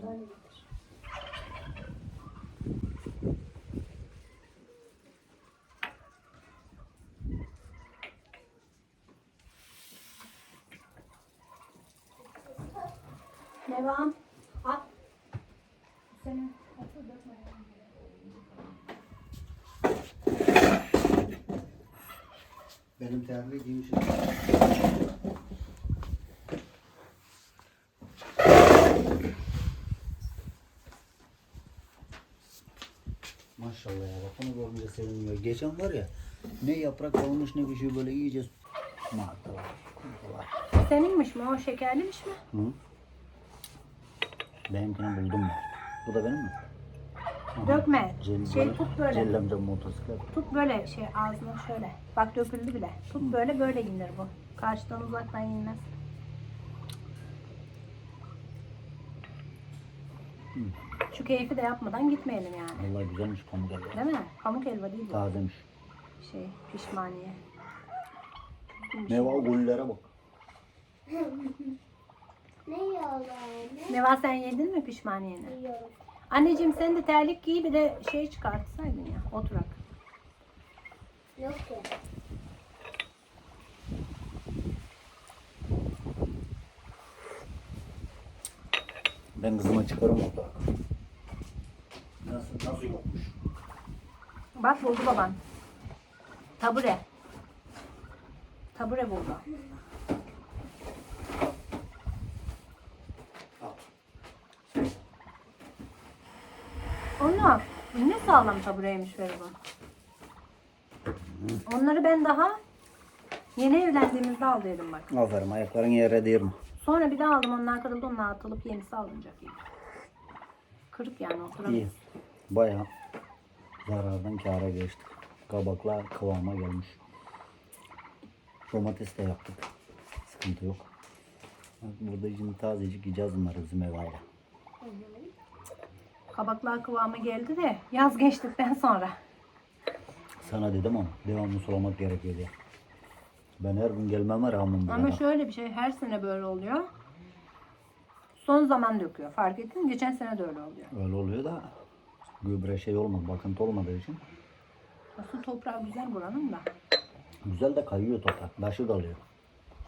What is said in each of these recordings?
Sandalye getir. Devam. At. Senin atı dökme. Benim terliği giymişim. Maşallah ya bak onu görünce seviniyor. Geçen var ya ne yaprak olmuş ne bir şey böyle iyice Maşallah. Seninmiş mi? O şekerliymiş mi? Hı? Benimkini buldum ben. Bu da benim mi? Aha. Dökme. Cel- Şey tut böyle. Cellemde motosiklet. Tut böyle şey ağzına şöyle. Bak döküldü bile. Tut böyle böyle indir bu. Karşıdan uzaktan inmez. Şu keyfi de yapmadan gitmeyelim yani. Vallahi güzelmiş pamuk elva. Değil mi? Pamuk helva değil bu. Tazemiş. Şey pişmaniye. Ne var gullere bak. Ne yiyorlar? Ne Neva sen yedin mi pişmaniyeni? yiyorum? Anneciğim sen de terlik giy bir de şey çıkartsaydın ya oturak. Yok ki. Ben kızıma çıkarım orada. Nasıl, nasıl yokmuş? Bak buldu baban. Tabure. Tabure buldu. Onu bu ne sağlam tabureymiş Feribon. Onları ben daha yeni evlendiğimizde aldıydım bak. Aferin ayakların yere değirme. Sonra bir daha aldım onlar kırıldı onlar atılıp yenisi alınacak. yine. Kırık yani İyi. oturamıyoruz. Bayağı zarardan kâra geçtik. Kabaklar kıvama gelmiş. Domates de yaptık. Sıkıntı yok. Bak Burada şimdi tazecik yiyeceğiz bunları zümevayla. Kabaklar kıvamı geldi de yaz geçtikten sonra. Sana dedim ama devamlı sulamak gerekiyor diye. Ben her gün gelmeme rağmen Ama şöyle bir şey her sene böyle oluyor. Son zaman döküyor. Fark ettin mi? Geçen sene de öyle oluyor. Öyle oluyor da gübre şey olmadı, bakıntı olmadığı için. Aslında toprağı güzel buranın da. Güzel de kayıyor toprak. Taşı da.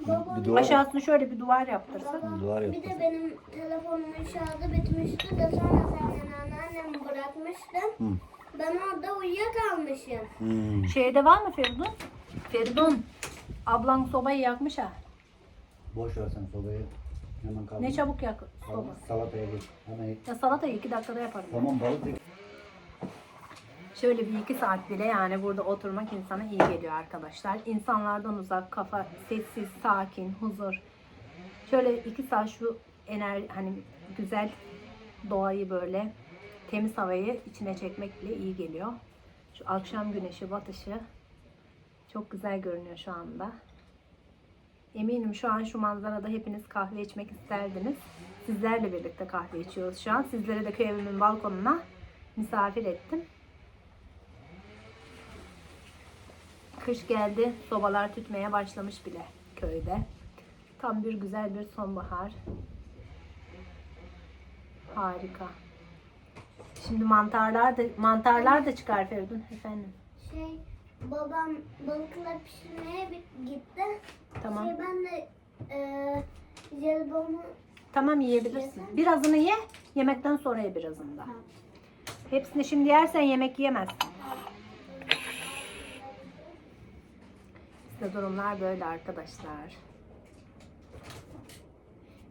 Baba Bir duvar, Aşağısını şöyle bir duvar yaptırsak. Baba, duvar bir de benim telefonumun şarjı bitmişti de sonra senden anneannem bırakmıştım. Hı. Ben orada uyuyakalmışım. Hmm. Şeyde var mı Feridun? Feridun. Ablan sobayı yakmış ha. Boş ver sen sobayı. Hemen kaldır. Ne çabuk yak soba. Sal- Salataya geç. Hemen Ya salatayı iki dakikada yaparım. ben. Tamam balık da Şöyle bir iki saat bile yani burada oturmak insana iyi geliyor arkadaşlar. İnsanlardan uzak, kafa sessiz, sakin, huzur. Şöyle iki saat şu ener hani güzel doğayı böyle temiz havayı içine çekmek bile iyi geliyor. Şu akşam güneşi batışı çok güzel görünüyor şu anda. Eminim şu an şu manzarada hepiniz kahve içmek isterdiniz. Sizlerle birlikte kahve içiyoruz şu an. Sizleri de köy evimin balkonuna misafir ettim. Kış geldi, sobalar tütmeye başlamış bile köyde. Tam bir güzel bir sonbahar. Harika. Şimdi mantarlar da mantarlar da çıkar Feridun efendim. Şey babam balıklar pişirmeye gitti. Tamam. Şey ben de e, jelibonu Tamam yiyebilirsin. Birazını ye, yemekten sonra ye birazını da. Hepsini şimdi yersen yemek yiyemezsin. İşte durumlar böyle arkadaşlar.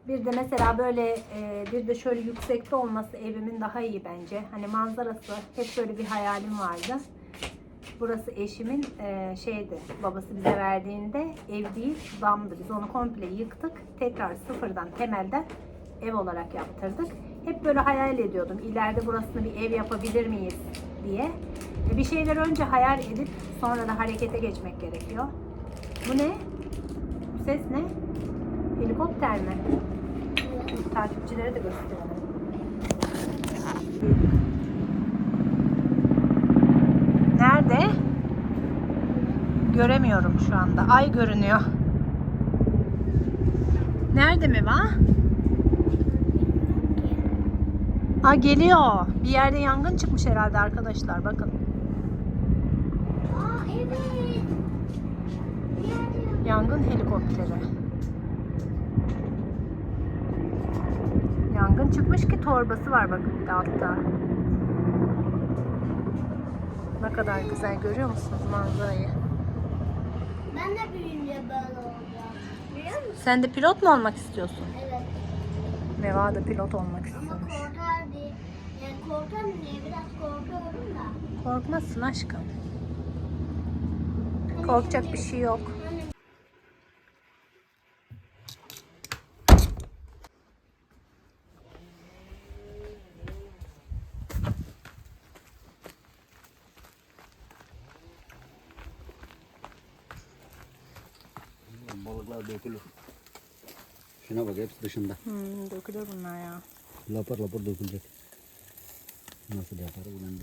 Bir de mesela böyle e, bir de şöyle yüksekte olması evimin daha iyi bence. Hani manzarası hep böyle bir hayalim vardı. Burası eşimin e, şeydi babası bize verdiğinde ev değil damdı. Biz onu komple yıktık. Tekrar sıfırdan temelden ev olarak yaptırdık. Hep böyle hayal ediyordum. İleride burasını bir ev yapabilir miyiz diye. E, bir şeyler önce hayal edip sonra da harekete geçmek gerekiyor. Bu ne? Bu ses ne? Helikopter mi? Takipçilere de gösterelim. Nerede? Göremiyorum şu anda. Ay görünüyor. Nerede mi var? Aa geliyor. Bir yerde yangın çıkmış herhalde arkadaşlar. Bakın. Aa evet. Yangın helikopteri. Yangın çıkmış ki torbası var bakın bir de altta. Ne kadar güzel görüyor musunuz manzarayı? Ben de büyüyünce böyle olacağım. Biliyor musun? Sen de pilot mu olmak istiyorsun? Evet. Meva da pilot olmak Ama istiyormuş. korkar diye. Yani korkarım diye biraz korkuyorum da. Korkmazsın aşkım. Hani Korkacak bir şey yok. Hani Balıklar dökülür. Şuna bak hepsi dışında. Hmm, dökülür bunlar ya. Lapar lapar dökülecek. Nasıl yapar bilmiyorum.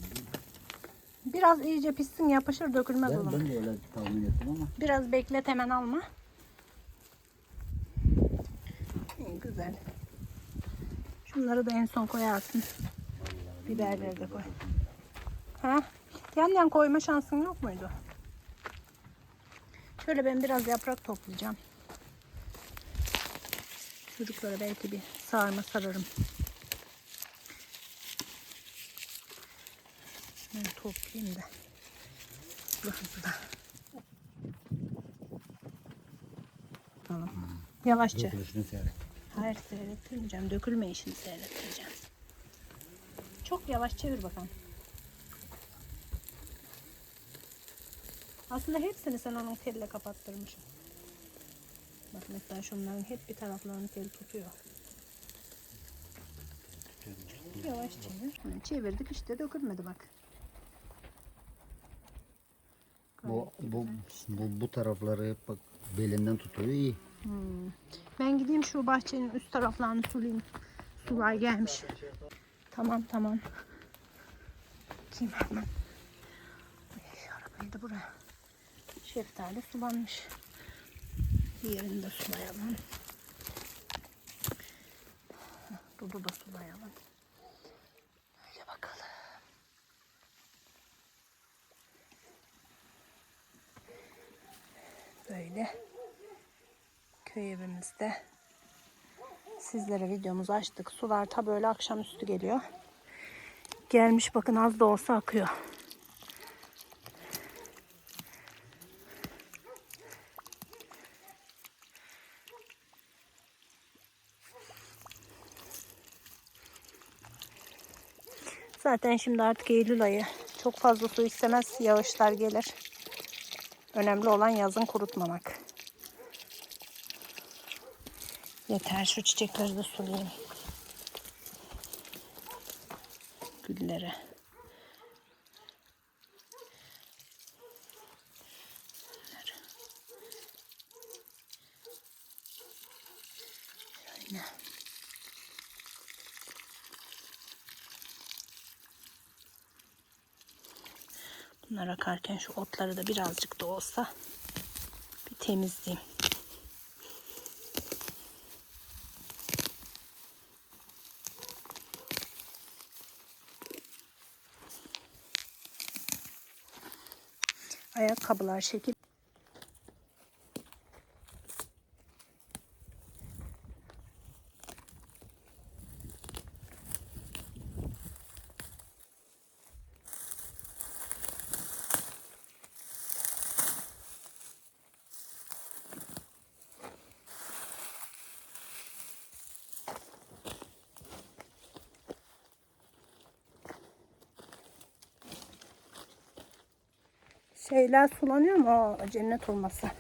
Biraz iyice pişsin yapışır dökülmez Ben, oğlum. ben de öyle tahmin ettim ama. Biraz beklet hemen alma. İyi, güzel. Şunları da en son koyarsın. Biberleri de koy. Ha? Yan yan koyma şansın yok muydu? Şöyle ben biraz yaprak toplayacağım. Çocuklara belki bir sarma sararım. Ben toplayayım da. Hızlı. Tamam. Yavaşça. Dökülüşünü seyret. Hayır seyrettirmeyeceğim. Dökülme işini seyrettireceğim. Çok yavaş çevir bakalım. Aslında hepsini sen onun telle kapattırmışsın. Bak mesela şunların hep bir taraflarını tel tutuyor. Yavaş çevir. Hı, Çevirdik işte dökülmedi bak. Bu, bu, bu, bu tarafları hep bak belinden tutuyor iyi. Hmm. Ben gideyim şu bahçenin üst taraflarını sulayayım. Sular gelmiş. Tamam tamam. Kim hemen. Ay, arabayı da buraya. Şeftali sulanmış. Diğerini de sulayalım. Dudu da sulayalım. Öyle bakalım. Böyle köy evimizde sizlere videomuzu açtık. Sular ta böyle akşamüstü geliyor. Gelmiş bakın az da olsa akıyor. Zaten şimdi artık Eylül ayı. Çok fazla su istemez. Yağışlar gelir. Önemli olan yazın kurutmamak. Yeter şu çiçekleri de sulayayım. Gülleri. Bunlar akarken şu otları da birazcık da olsa bir temizleyeyim. Ayakkabılar şekil. Şeyler sulanıyor mu? O cennet olması.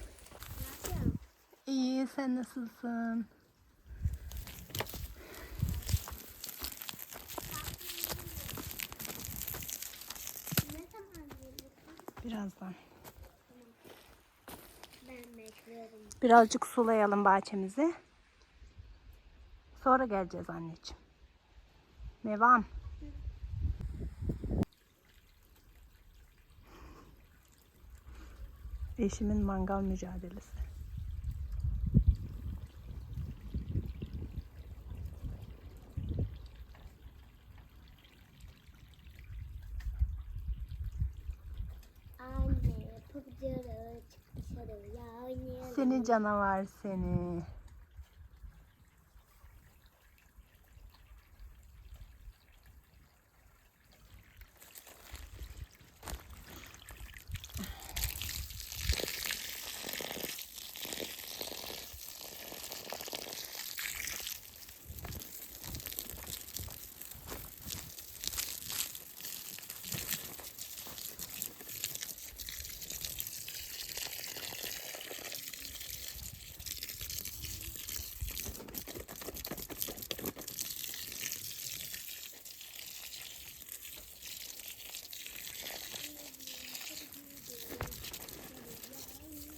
İyi, sen nasılsın? Birazdan. Birazcık sulayalım bahçemizi. Sonra geleceğiz anneciğim. Mevam. Eşimin mangal mücadelesi. Anne, pıkcırı çık dışarı ya oynayalım. Seni canavar seni.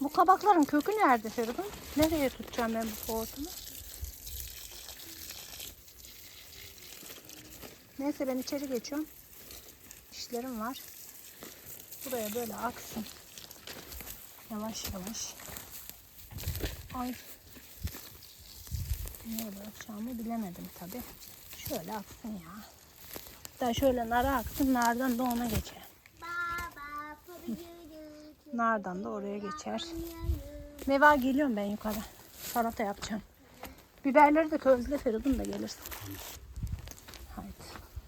Bu kabakların kökü nerede Feridun? Nereye tutacağım ben bu hortumu? Neyse ben içeri geçiyorum. İşlerim var. Buraya böyle aksın. Yavaş yavaş. Ay. Nereye bırakacağımı bilemedim tabi. Şöyle aksın ya. Hatta şöyle nara aksın. Nardan da ona geçer. Nardan da oraya geçer. Meva geliyorum ben yukarı. Salata yapacağım. Biberleri de közle Feridun da gelirsin. Haydi.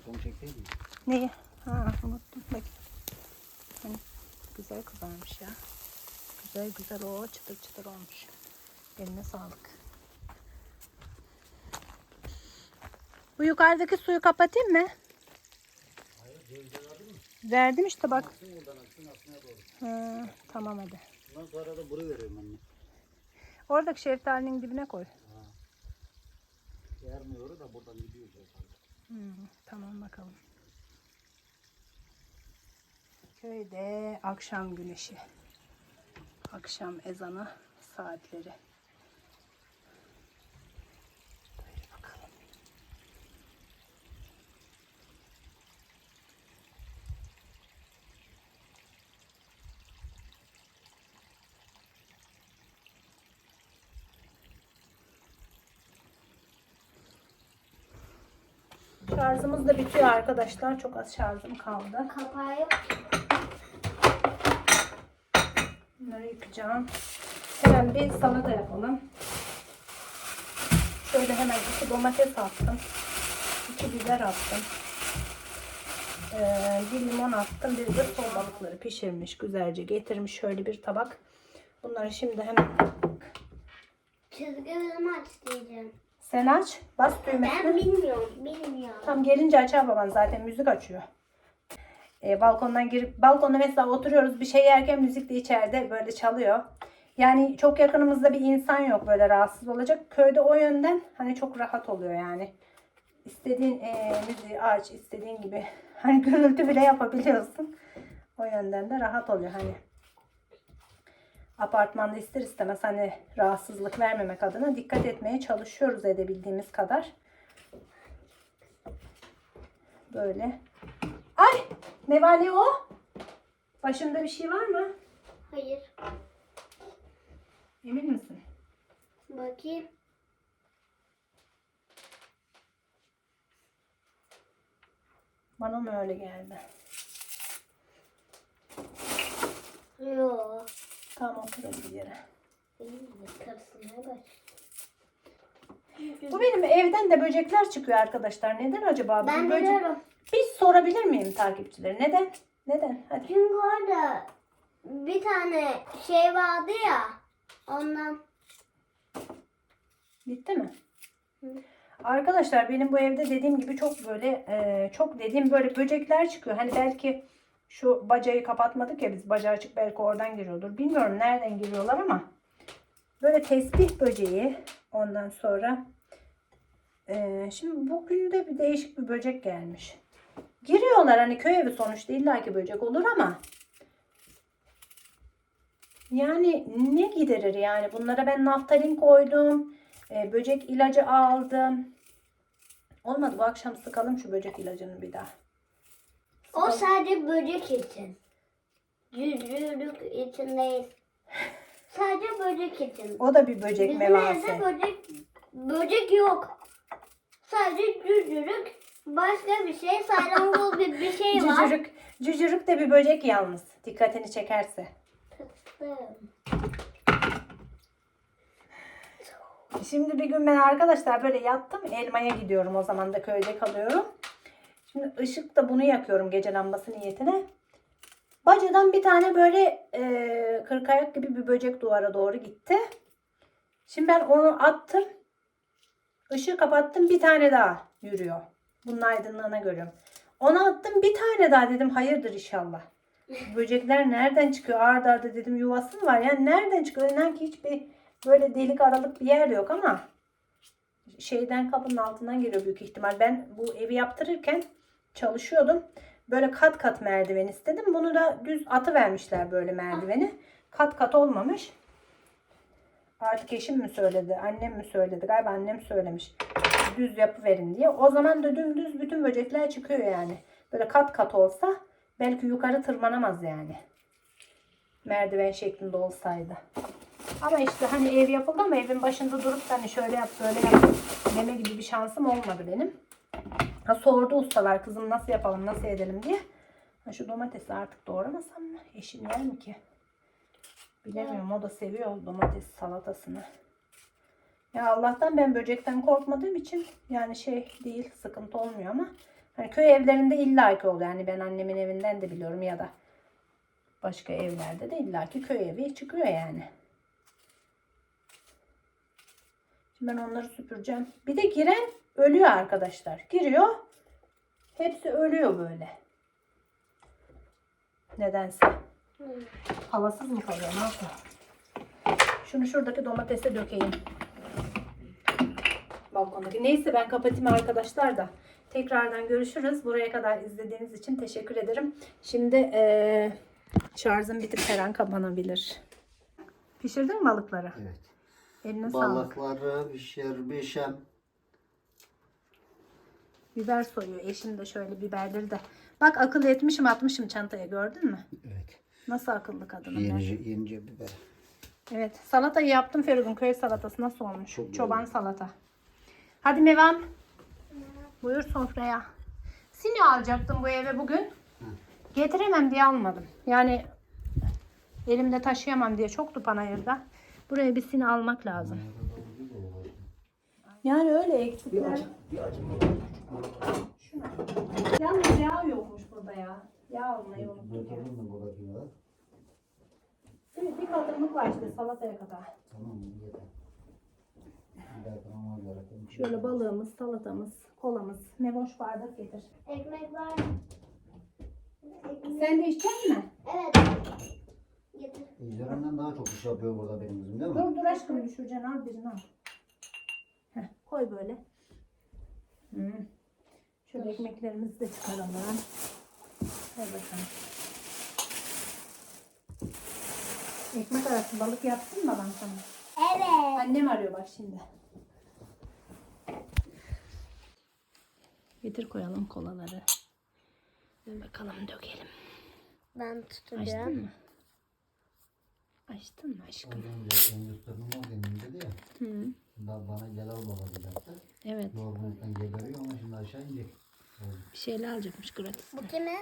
Son çekseydin. mi? Neyi? Ha unuttum. Bak. Hani güzel kızarmış ya. Güzel güzel o çıtır çıtır olmuş. Eline sağlık. Bu yukarıdaki suyu kapatayım mı? Hayır? Verdim işte bak. Aksın buradan aksın aksına doğru. Ha, tamam hadi. Bundan sonra da buraya veriyorum anne. Oradaki şeftalinin dibine koy. Vermiyor da buradan gidiyor. Hmm, tamam bakalım. Köyde akşam güneşi. Akşam ezanı saatleri. Şarjımız da bitiyor arkadaşlar. Çok az şarjım kaldı. Kapağı yok. Bunları yıkayacağım. Hemen bir salata yapalım. Şöyle hemen iki domates attım. iki biber attım. Ee, bir limon attım. Bir de ton balıkları pişirmiş. Güzelce getirmiş. Şöyle bir tabak. Bunları şimdi hemen Çizgi film aç diyeceğim. Sen aç. Bas Ben düğmesine. bilmiyorum, bilmiyorum. Tam gelince açar baban zaten müzik açıyor. Ee, balkondan girip balkonda mesela oturuyoruz bir şey yerken müzik de içeride böyle çalıyor. Yani çok yakınımızda bir insan yok böyle rahatsız olacak. Köyde o yönden hani çok rahat oluyor yani. İstediğin e, müziği aç, istediğin gibi hani gürültü bile yapabiliyorsun. O yönden de rahat oluyor hani. Apartmanda ister istemez hani rahatsızlık vermemek adına dikkat etmeye çalışıyoruz edebildiğimiz kadar. Böyle. Ay! Mevali o. Başında bir şey var mı? Hayır. Emin misin? Bakayım. Bana mı öyle geldi? Yok. Tamam oturalım bir yere. Bu benim evden de böcekler çıkıyor arkadaşlar. Neden acaba? Bu Ben böcek- biliyorum. Bir sorabilir miyim takipçileri? Neden? Neden? Hadi. Çünkü orada bir tane şey vardı ya. Ondan. Bitti mi? Hı. Arkadaşlar benim bu evde dediğim gibi çok böyle e, çok dediğim böyle böcekler çıkıyor. Hani belki şu bacayı kapatmadık ya biz bacağı açık belki oradan giriyordur. Bilmiyorum nereden giriyorlar ama böyle tespih böceği ondan sonra e, şimdi bugün de bir değişik bir böcek gelmiş. Giriyorlar hani köy evi sonuçta illaki böcek olur ama yani ne giderir yani bunlara ben naftalin koydum. e, böcek ilacı aldım. Olmadı bu akşam sıkalım şu böcek ilacını bir daha. O sadece böcek için. Cücülük için değil. Sadece böcek için. O da bir böcek Bizim mevası. evde böcek, böcek yok. Sadece cücülük başka bir şey. Salyangoz gibi bir şey var. Cücürük, cücürük de bir böcek yalnız. Dikkatini çekerse. Şimdi bir gün ben arkadaşlar böyle yattım. Elmaya gidiyorum o zaman da köyde kalıyorum. Şimdi ışık da bunu yakıyorum gece lambası niyetine. Bacadan bir tane böyle e, kırkayak gibi bir böcek duvara doğru gitti. Şimdi ben onu attım. Işığı kapattım bir tane daha yürüyor. Bunun aydınlığına görüyorum. Onu attım bir tane daha dedim hayırdır inşallah. Böcekler nereden çıkıyor? Arda arda dedim yuvası mı var? Yani nereden çıkıyor? İnan ki hiçbir böyle delik aralık bir yer yok ama şeyden kapının altından geliyor büyük ihtimal. Ben bu evi yaptırırken çalışıyordum. Böyle kat kat merdiven istedim. Bunu da düz atı vermişler böyle merdiveni. Kat kat olmamış. Artık eşim mi söyledi, annem mi söyledi? Galiba annem söylemiş. Düz yapı verin diye. O zaman da dümdüz bütün böcekler çıkıyor yani. Böyle kat kat olsa belki yukarı tırmanamaz yani. Merdiven şeklinde olsaydı. Ama işte hani ev yapıldı ama evin başında durup hani şöyle yap böyle yap deme gibi bir şansım olmadı benim. Ha sordu ustalar kızım nasıl yapalım nasıl edelim diye. Ha şu domatesi artık doğramasam mı? Eşim yer mi ki? Bilemiyorum o da seviyor domates salatasını. Ya Allah'tan ben böcekten korkmadığım için yani şey değil sıkıntı olmuyor ama hani köy evlerinde illaki oluyor. Yani ben annemin evinden de biliyorum ya da başka evlerde de illaki köy evi çıkıyor yani. Şimdi ben onları süpüreceğim. Bir de giren ölüyor arkadaşlar. Giriyor. Hepsi ölüyor böyle. Nedense. Havasız mı kalıyor? Ne yapıyor? Şunu şuradaki domatese dökeyim. Balkondaki. Neyse ben kapatayım arkadaşlar da. Tekrardan görüşürüz. Buraya kadar izlediğiniz için teşekkür ederim. Şimdi eee şarjım bitip her an kapanabilir. Pişirdin mi balıkları? Evet. Eline sağlık. Balıkları pişirmişim. Biber soyuyor. Eşim de şöyle biberleri de. Bak akıl etmişim atmışım çantaya gördün mü? Evet. Nasıl akıllı kadınım ben. Yenice, yenice biber. Evet salatayı yaptım Feridun köy salatası nasıl olmuş? Çok Çoban salata. Hadi Mevam. Buyur sofraya. Sini alacaktım bu eve bugün. Getiremem diye almadım. Yani elimde taşıyamam diye çoktu panayırda. Buraya bir sini almak lazım. Yani öyle eksikler. Şuna. Yalnız yağ yokmuş burada ya. Yağ almayı unuttuk ya. Götürdün mü buradakini var? Bir, bir kadınlık var işte salataya kadar. Tamam yeter. Bir. Şöyle balığımız, salatamız, kolamız. Mevoş bardak getir. Ekmek var? Ekmek. Sen de içecek misin? Evet. Getir. İzlerinden daha çok iş yapıyor burada benim kızım değil mi? Dur dur aşkım düşüreceksin al birini al. Heh, koy böyle. Hmm. Şöyle ekmeklerimizi de çıkaralım. Hadi bakalım. Ekmek arası balık yapsın mı ben sana? Evet. Annem arıyor bak şimdi. Getir koyalım kolaları. Bakalım dökelim. Ben Açtın tutacağım. mı? Açtın mı Az aşkım? önce endüstrinin var benim dedi ya. Hı. Ba- Bana gel al baba diyecekti. Evet. Yorgunluktan geberiyor ama şimdi aşağı inecek. Bir şeyler alacakmış gratis. Bu kime?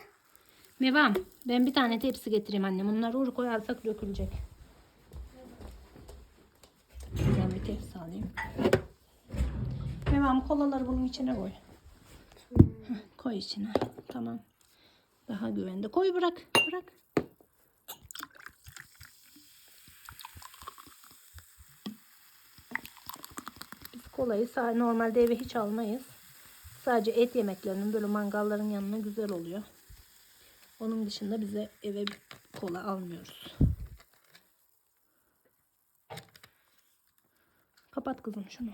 Mevam. Ben bir tane tepsi getireyim annem. Bunları uğur koyarsak dökülecek. Ben bir tepsi alayım. Mevam kolaları bunun içine koy. Heh, koy içine. Tamam. Daha güvende. Koy bırak. Bırak. Biz kolayı normalde eve hiç almayız. Sadece et yemeklerinin böyle mangalların yanına güzel oluyor. Onun dışında bize eve kola almıyoruz. Kapat kızım şunu.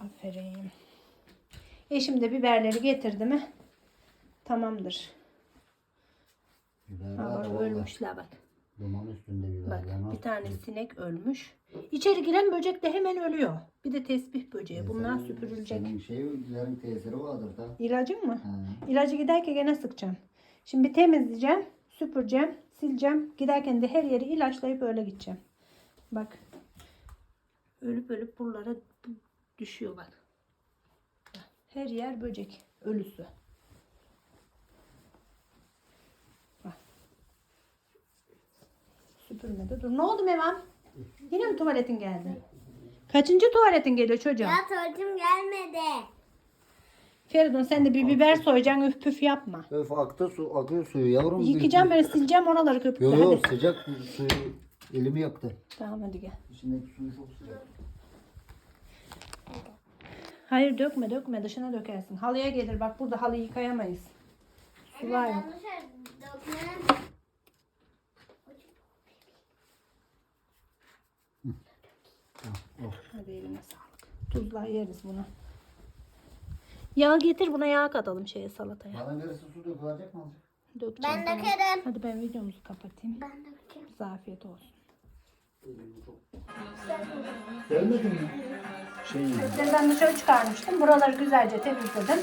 Aferin. Eşim de biberleri getirdi mi? Tamamdır. Biber Ha, var bak orada. ölmüşler bak. Duman üstünde biber. Bak yanar. bir tane sinek ölmüş. İçeri giren böcek de hemen ölüyor. Bir de tesbih böceği. Bunlar Senin- süpürülecek. Senin şeylerin tesiri vardır da. İlacın mı? Ha. İlacı giderken gene sıkacağım. Şimdi bir temizleyeceğim, süpüreceğim, sileceğim. Giderken de her yeri ilaçlayıp öyle gideceğim. Bak. Ölüp ölüp buralara düşüyor bak. Her yer böcek. Ölüsü. Bak. Süpür götürmedi. Dur ne oldu Mevam? Yine mi tuvaletin geldi? Kaçıncı tuvaletin geliyor çocuğum? Ya tuvaletim gelmedi. Feridun sen de bir biber soyacaksın üf püf yapma. Öf aktı su, akıyor suyu yavrum. Yıkayacağım böyle sileceğim oraları köpükle. Yok Hadi. yok sıcak suyu elimi yaktı. Tamam hadi gel. İçindeki suyu çok sıcak. Hayır dökme dökme dışına dökersin. Halıya gelir bak burada halı yıkayamayız. Su var dökmem. Hadi eline sağlık. Tuzla yeriz bunu. Yağ getir buna yağ katalım şeye salataya. Bana verirse su dökülecek mi azıcık? Dökeceğim. Ben dökerim. Hadi ben videomuzu kapatayım. Ben dökeceğim. Size afiyet olsun. Sevmedin mi? Şey Ben dışarı çıkarmıştım. Buraları güzelce temizledim.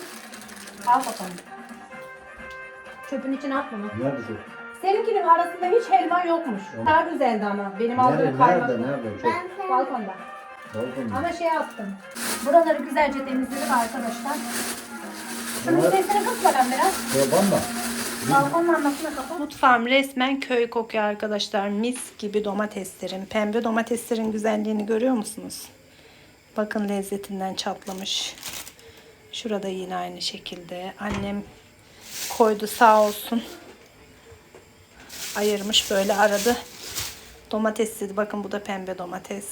Al bakalım. Çöpün içine atma. bunu. Nerede çok? Seninkinin arasında hiç helva yokmuş. Daha güzeldi ama. Benim Nerede, aldığım kaymak. nerede, nerede? Çok. Sen. Balkonda. Ama şey yaptım. Buraları güzelce temizledim arkadaşlar. Şunun sesini kıs bakalım biraz. Yaban da. Balkonun lambasını kapat. Mutfağım resmen köy kokuyor arkadaşlar. Mis gibi domateslerin. Pembe domateslerin güzelliğini görüyor musunuz? Bakın lezzetinden çatlamış. Şurada yine aynı şekilde. Annem koydu sağ olsun. Ayırmış böyle aradı. Domates dedi. Bakın bu da pembe domates.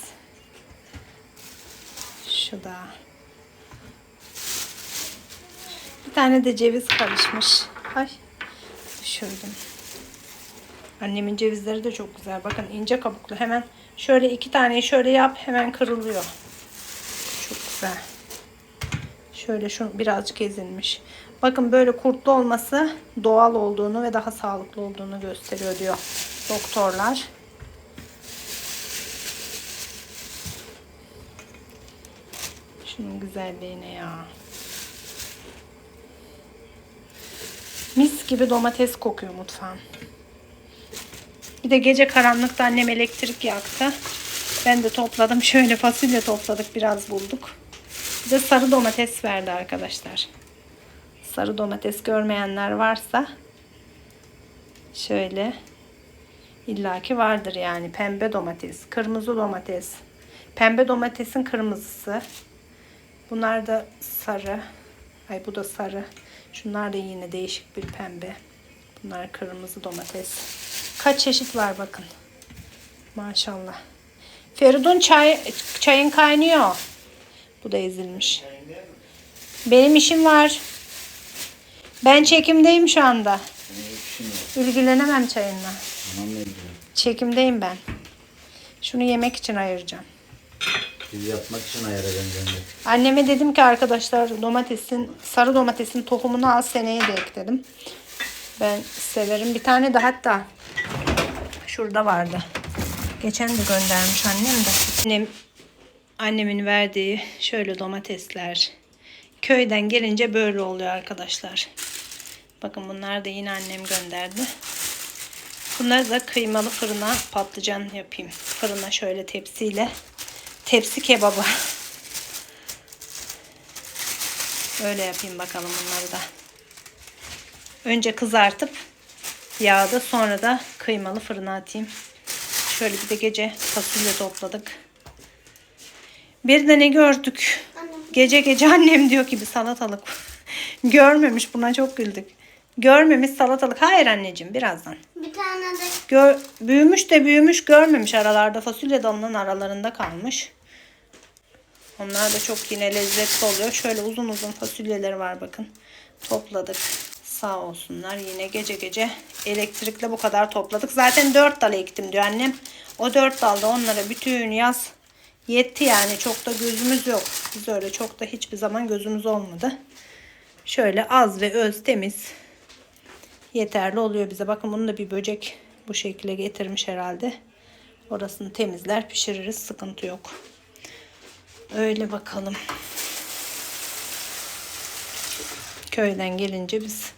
Şu da. Bir tane de ceviz karışmış. Ay düşürdüm. Annemin cevizleri de çok güzel. Bakın ince kabuklu. Hemen şöyle iki taneyi şöyle yap. Hemen kırılıyor. Çok güzel. Şöyle şu birazcık ezilmiş. Bakın böyle kurtlu olması doğal olduğunu ve daha sağlıklı olduğunu gösteriyor diyor doktorlar. Şunun güzelliğine ya. Mis gibi domates kokuyor mutfağım. Bir de gece karanlıkta annem elektrik yaktı. Ben de topladım. Şöyle fasulye topladık. Biraz bulduk. Bir de sarı domates verdi arkadaşlar. Sarı domates görmeyenler varsa şöyle illaki vardır yani. Pembe domates, kırmızı domates. Pembe domatesin kırmızısı. Bunlar da sarı. Ay bu da sarı. Şunlar da yine değişik bir pembe. Bunlar kırmızı domates. Kaç çeşit var bakın. Maşallah. Feridun çay, çayın kaynıyor. Bu da ezilmiş. Benim işim var. Ben çekimdeyim şu anda. İlgilenemem çayınla. Çekimdeyim ben. Şunu yemek için ayıracağım. Biz yapmak için ayıracağım ben. Anneme dedim ki arkadaşlar domatesin sarı domatesin tohumunu al seneye de ek dedim. Ben severim. Bir tane de hatta şurada vardı. Geçen de göndermiş annem de. Annem, annemin verdiği şöyle domatesler. Köyden gelince böyle oluyor arkadaşlar. Bakın bunlar da yine annem gönderdi. Bunları da kıymalı fırına patlıcan yapayım. Fırına şöyle tepsiyle. Tepsi kebabı. Öyle yapayım bakalım bunları da. Önce kızartıp yağda sonra da kıymalı fırına atayım. Şöyle bir de gece fasulye topladık. Bir de ne gördük? Gece gece annem diyor ki bir salatalık. Görmemiş buna çok güldük. Görmemiş salatalık. Hayır anneciğim birazdan. Bir tane de Gör, büyümüş de büyümüş görmemiş aralarda fasulye dalının aralarında kalmış. Onlar da çok yine lezzetli oluyor. Şöyle uzun uzun fasulyeleri var bakın. Topladık. Sağ olsunlar. Yine gece gece elektrikle bu kadar topladık. Zaten 4 dal ektim diyor annem. O 4 dalda onlara bütün yaz yetti yani. Çok da gözümüz yok. Biz öyle çok da hiçbir zaman gözümüz olmadı. Şöyle az ve öz temiz yeterli oluyor bize. Bakın bunu da bir böcek bu şekilde getirmiş herhalde. Orasını temizler pişiririz. Sıkıntı yok. Öyle bakalım. Köyden gelince biz